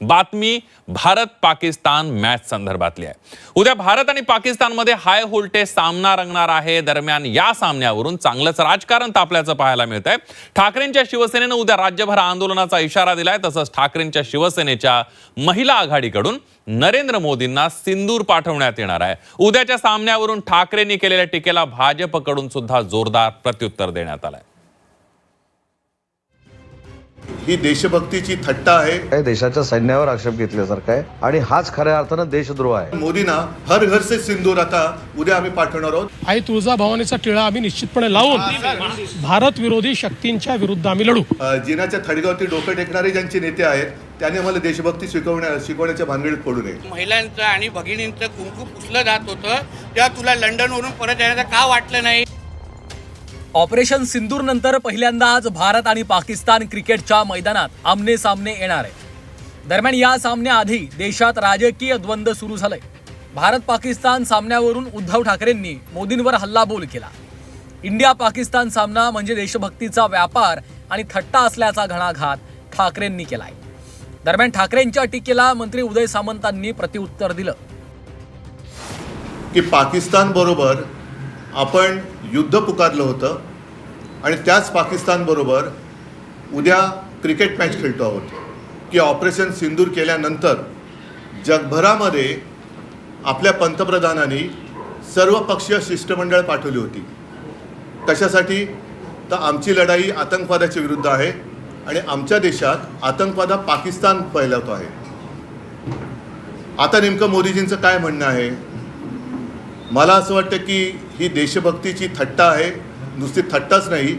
बातमी भारत पाकिस्तान मॅच संदर्भातली आहे. उद्या भारत आणि पाकिस्तानमध्ये हाय व्होल्टेज सामना रंगणार आहे. दरम्यान या सामन्यावरून चांगलंच राजकारण तापल्याचं पाहायला मिळत आहे ठाकरेंच्या शिवसेनेनं उद्या राज्यभर आंदोलनाचा इशारा दिलाय. तसंच ठाकरेंच्या शिवसेनेच्या महिला आघाडीकडून नरेंद्र मोदींना सिंदूर पाठवण्यात येणार आहे. उद्याच्या सामन्यावरून ठाकरेंनी केलेल्या टीकेला भाजपकडून सुद्धा जोरदार प्रत्युत्तर देण्यात आलंय. ही देशभक्तीची थट्टा आहे. काय देशाच्या सैन्यावर आक्षेप घेतल्यासारखा आहे आणि हाच खऱ्या अर्थानं देशद्रोह आहे. मोदींना हर घर से सिंदूर आता उद्या आम्ही पाठवणार आहोत. आई तुळजाभवानीचा टिळा आम्ही निश्चितपणे लावून भारत विरोधी शक्तींच्या विरुद्ध आम्ही लढू. जिनाच्या थडगावती डोकं टेकणारे ज्यांचे नेते आहेत त्यांनी आम्हाला देशभक्ती शिकवण्या शिकवण्याच्या भानगडीत पडू नये. महिलांचं आणि भगिनींचं कुंकू पुसलं जात होतं. तेव्हा तुला लंडनवरून परत येण्याचं का वाटलं नाही? ऑपरेशन सिंदूर नंतर पहिल्यांदा आज भारत आणि पाकिस्तान क्रिकेटच्या मैदानात आमने सामने येणार आहे. दरम्यान या सामन्याआधी देशात राजकीय द्वंद्व सुरू झालंय. भारत पाकिस्तान सामन्यावरून उद्धव ठाकरेंनी मोदींवर हल्लाबोल केला. इंडिया पाकिस्तान सामना म्हणजे देशभक्तीचा व्यापार आणि थट्टा असल्याचा घणाघात ठाकरेंनी केलाय. दरम्यान ठाकरेंच्या टीकेला मंत्री उदय सामंतांनी प्रत्युत्तर दिलं. की पाकिस्तान बरोबर आपण युद्ध पुकारलं होतं. आणि त्याच पाकिस्तानबरोबर उद्या क्रिकेट मॅच खेळतो आहोत. की ऑपरेशन सिंदूर केल्यानंतर जगभरामध्ये आपल्या पंतप्रधानांनी सर्वपक्षीय शिष्टमंडळ पाठवली होती. कशासाठी? तर आमची लढाई आतंकवादाच्या विरुद्ध आहे आणि आमच्या देशात आतंकवाद हा पाकिस्तान फैलावतो आहे. आता नेमकं मोदीजींचं काय म्हणणं आहे? मला असं वाटतं की ही देशभक्तीची थट्टा आहे. नुसती थट्टाच नाही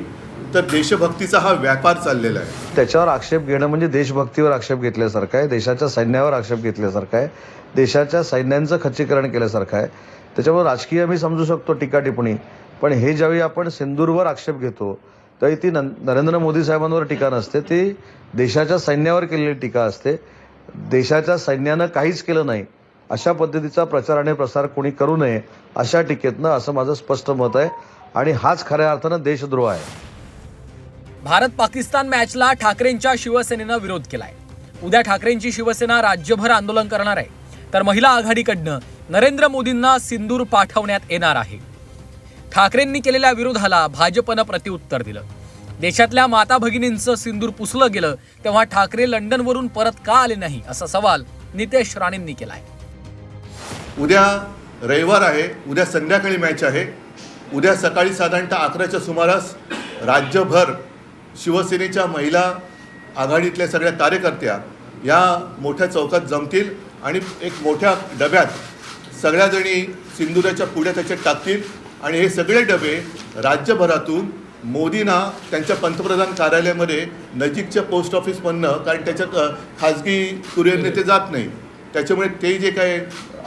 तर देशभक्तीचा हा व्यापार चाललेला आहे. त्याच्यावर आक्षेप घेणं म्हणजे देशभक्तीवर आक्षेप घेतल्यासारखं आहे देशाच्या सैन्यावर आक्षेप घेतल्यासारखं आहे देशाच्या सैन्यांचं खच्चीकरण केल्यासारखं आहे. त्याच्यामुळे राजकीय मी समजू शकतो टीका टिप्पणी पण हे ज्यावेळी आपण सिंदूरवर आक्षेप घेतो तर ती नरेंद्र मोदी साहेबांवर टीका नसते ती देशाच्या सैन्यावर केलेली टीका असते. देशाच्या सैन्यानं काहीच केलं नाही अशा पद्धतीचा प्रचार आणि प्रसार कोणी करू नये अशा टीकेतनं असं माझं स्पष्ट मत आहे. आणि हाच खऱ्या अर्थानं देशद्रोह आहे. भारत पाकिस्तान मॅचला ठाकरेंच्या शिवसेनेनं विरोध केलाय. उद्या ठाकरेंची शिवसेना राज्यभर आंदोलन करणार आहे. तर महिला आघाडीकडनं नरेंद्र मोदींना सिंदूर पाठवण्यात येणार आहे. ठाकरेंनी केलेल्या विरोधाला भाजपनं प्रतिउत्तर दिलं. देशातल्या माता भगिनींचं सिंदूर पुसलं गेलं तेव्हा ठाकरे लंडनवरून परत का आले नाही असा सवाल नितेश राणेंनी केला आहे उद्या रविवार आहे उद्या संध्याकाळी मॅच आहे. उद्या सकाळी साधारणतः अकराच्या सुमारास राज्यभर शिवसेनेच्या महिला आघाडीतल्या सगळ्या कार्यकर्त्या या मोठ्या चौकात जमतील आणि एक मोठ्या डब्यात सगळ्याजणी सिंदुराच्या पुढ्या त्याच्यात टाकतील. आणि हे सगळे डबे राज्यभरातून मोदींना त्यांच्या पंतप्रधान कार्यालयामध्ये नजीकच्या पोस्ट ऑफिसमधनं कारण त्याच्यात खाजगी कुरिअरने ते जात नाही. त्याच्यामुळे ते जे काय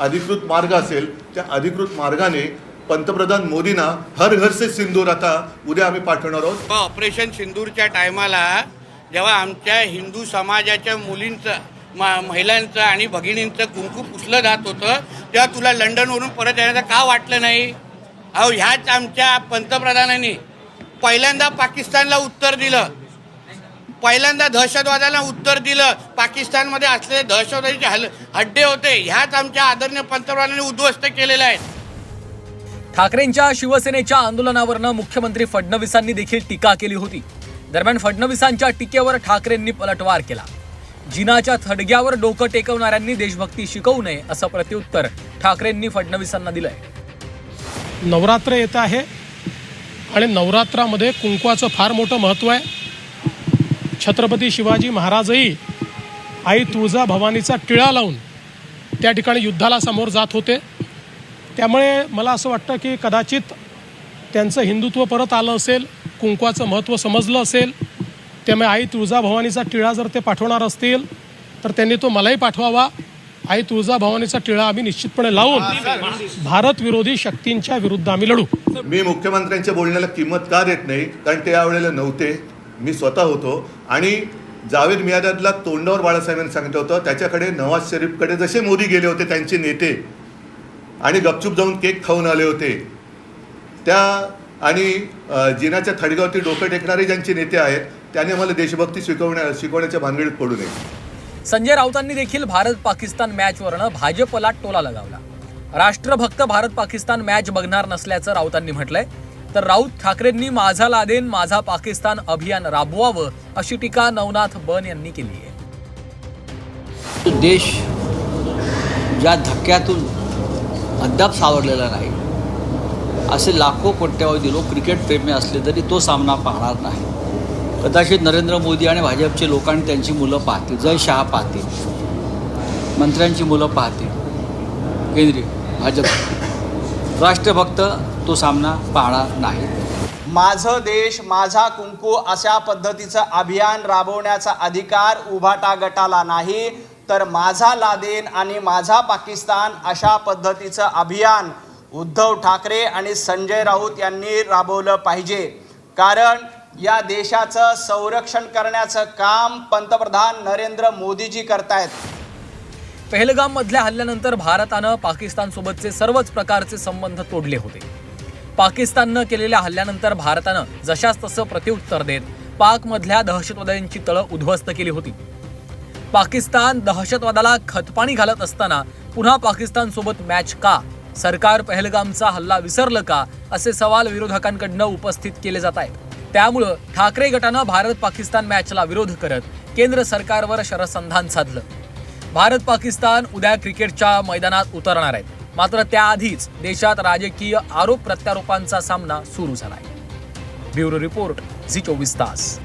अधिकृत मार्ग असेल त्या अधिकृत मार्गाने पंतप्रधान मोदींना हर घर से सिंदूर आता उद्या आम्ही पाठवणार आहोत. ऑपरेशन सिंदूरच्या टायमाला जेव्हा आमच्या हिंदू समाजाच्या मुलींचं मा महिलांचं आणि भगिनींचं कुंकू पुसलं जात होतं तेव्हा तुला लंडनवरून परत येण्याचं का वाटलं नाही? अहो ह्याच आमच्या पंतप्रधानांनी पहिल्यांदा पाकिस्तानला उत्तर दिलं. पहिल्यांदा दहशतवादाला उत्तर दिलं. पाकिस्तानमध्ये असलेले दहशतवादाचे हल हड्डे होते. ह्याच आमच्या आदरणीय पंतप्रधानांनी उद्ध्वस्त केलेले आहेत. ठाकरेंच्या शिवसेनेच्या आंदोलनावरनं मुख्यमंत्री फडणवीसांनी देखील टीका केली होती. दरम्यान फडणवीसांच्या टीकेवर ठाकरेंनी पलटवार केला. जिनाच्या थडग्यावर डोकं टेकवणाऱ्यांनी देशभक्ती शिकवू नये असं प्रत्युत्तर ठाकरेंनी फडणवीसांना दिलंय. नवरात्र येत आहे आणि नवरात्रामध्ये कुंकवाचं फार मोठं महत्त्व आहे. छत्रपती शिवाजी महाराजही आई तुळजाभवानीचा टिळा लावून त्या ठिकाणी युद्धाला समोर जात होते. त्यामुळे मला असं वाटतं की कदाचित त्यांचं हिंदुत्व परत आलं असेल कुंकवाचं महत्त्व समजलं असेल. त्यामुळे आई तुळजाभवानीचा टिळा जर ते पाठवणार असतील तर त्यांनी तो मलाही पाठवावा. आई तुळजाभवानीचा टिळा आम्ही निश्चितपणे लावून भारत विरोधी शक्तींच्या विरुद्ध आम्ही लढू. मी मुख्यमंत्र्यांच्या बोलण्याला किंमत का देत नाही? कारण ते यावेळेला नव्हते. मी स्वतः होतो. आणि जावेद मियादादला तोंडावर बाळासाहेबांनी सांगितलं होतं त्याच्याकडे नवाज शरीफकडे जसे मोदी गेले होते त्यांचे नेते आणि गपचूप जाऊन केक खाऊन आले होते. त्या आणि जिनाच्या थडगावती डोकं टेकणारे ज्यांचे नेते आहेत त्याने मला देशभक्ती शिकवण्या शिकवण्याच्या भानगडीत पडू नये. संजय राऊतांनी देखील भारत पाकिस्तान मॅचवरनं भाजपला टोला लगावला. राष्ट्रभक्त भारत पाकिस्तान मॅच बघणार नसल्याचं राऊतांनी म्हटलंय. तर राऊत ठाकरेंनी माझा लादेन माझा पाकिस्तान अभियान राबवावं अशी टीका नवनाथ बन यांनी केली आहे. देश ज्या धक्क्यातून अद्याप सावरलेला नाही असे लाखो कोट्यावधी लोक क्रिकेट प्रेमी असले तरी तो सामना पाहणार नाही. कदाचित नरेंद्र मोदी आणि भाजपचे लोकांनी त्यांची मुलं पाहतील. जय शहा पाहतील. मंत्र्यांची मुलं पाहतील. केंद्रीय भाजप. राष्ट्रभक्त तो सामना पाहणार नाही. माझं देश माझा कुंकू अशा पद्धतीचं अभियान राबवण्याचा अधिकार उभाटा गटाला नाही तर माझा लादेन आणि माझा पाकिस्तान अशा पद्धतीचं अभियान उद्धव ठाकरे आणि संजय राऊत यांनी राबवलं पाहिजे. कारण या देशाचं संरक्षण करण्याचं काम पंतप्रधान नरेंद्र मोदीजी करतायत. पहलगाम मधल्या हल्ल्यानंतर भारतानं पाकिस्तानसोबतचे सर्वच प्रकारचे संबंध तोडले होते. पाकिस्ताननं केलेल्या हल्ल्यानंतर भारतानं जशास तसं प्रत्युत्तर देत पाकमधल्या दहशतवाद्यांची तळं उद्ध्वस्त केली होती. पाकिस्तान दहशतवादाला खतपाणी घालत असताना पुन्हा पाकिस्तानसोबत मॅच का? सरकार पहलगामचा हल्ला विसरलं का? असे सवाल विरोधकांकडनं उपस्थित केले जात आहेत. त्यामुळं ठाकरे गटानं भारत पाकिस्तान मॅचला विरोध करत केंद्र सरकारवर शरसंधान साधलं. भारत पाकिस्तान उद्या क्रिकेटच्या मैदानात उतरणार आहेत. मात्र त्याआधीच देशात राजकीय आरोप प्रत्यारोपांचा सामना सुरू झाला आहे ब्युरो रिपोर्ट झी चोवीस तास.